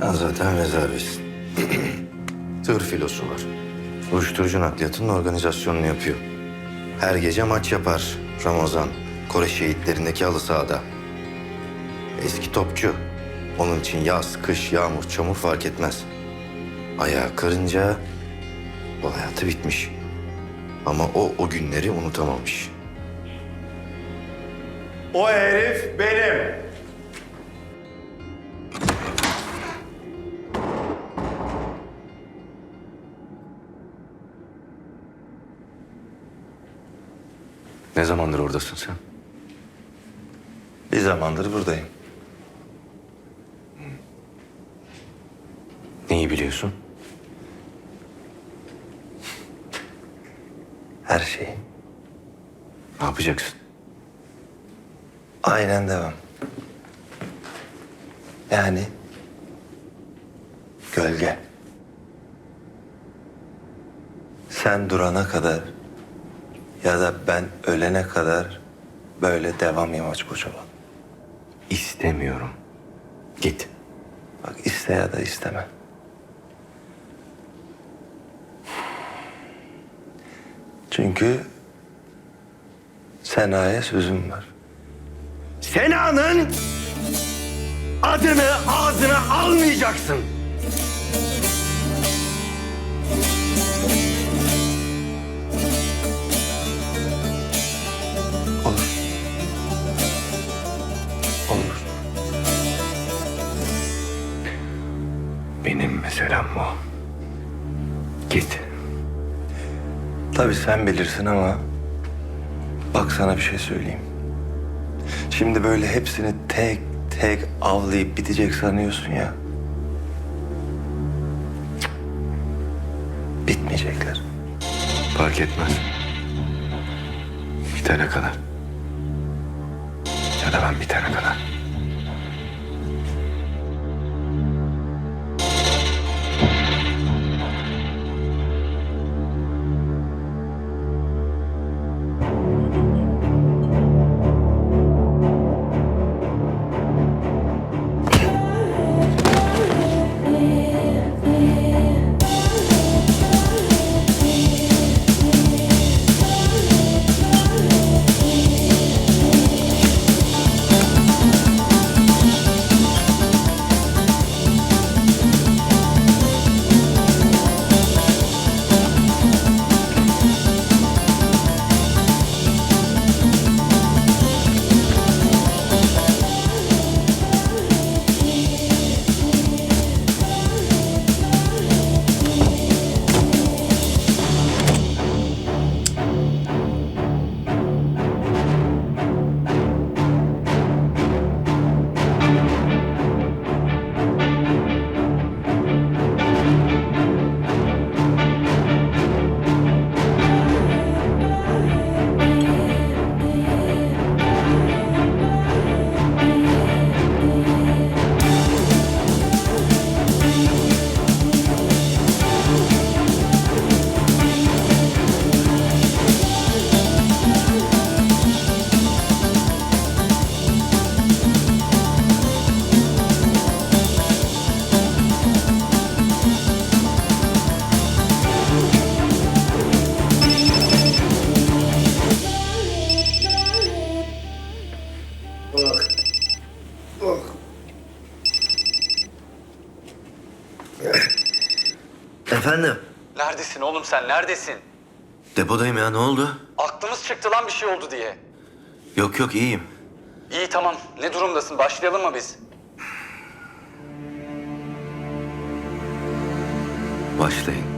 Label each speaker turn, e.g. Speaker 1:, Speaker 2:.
Speaker 1: Sen zaten rezervistsin. Tır filosu var. Uyuşturucu nakliyatının organizasyonunu yapıyor. Her gece maç yapar Ramazan. Kore şehitlerindeki halı sahada. Eski topçu. Onun için yaz, kış, yağmur, çamur fark etmez. Ayağı kırınca o hayatı bitmiş. Ama o o günleri unutamamış.
Speaker 2: O herif benim.
Speaker 1: Ne zamandır oradasın sen?
Speaker 3: Bir zamandır buradayım.
Speaker 1: Neyi biliyorsun?
Speaker 3: Her şeyi.
Speaker 1: Ne yapacaksın?
Speaker 3: Aynen devam. Yani gölge. Sen durana kadar ya da ben ölene kadar böyle devam yamaç boşalan.
Speaker 1: İstemiyorum. Git.
Speaker 3: Bak iste ya da isteme. Çünkü Sena'ya sözüm var.
Speaker 1: Sena'nın adını ağzına almayacaksın. Benim meselem bu. Git.
Speaker 3: Tabii sen bilirsin ama bak sana bir şey söyleyeyim. Şimdi böyle hepsini tek tek avlayıp bitecek sanıyorsun ya. Bitmeyecekler.
Speaker 1: Fark etmez. Bitene kadar. Ya da ben bitene kadar. Efendim?
Speaker 4: Neredesin oğlum sen neredesin?
Speaker 1: Depodayım ya ne oldu?
Speaker 4: Aklımız çıktı lan bir şey oldu diye.
Speaker 1: Yok yok iyiyim.
Speaker 4: İyi tamam ne durumdasın başlayalım mı biz?
Speaker 1: Başlayın.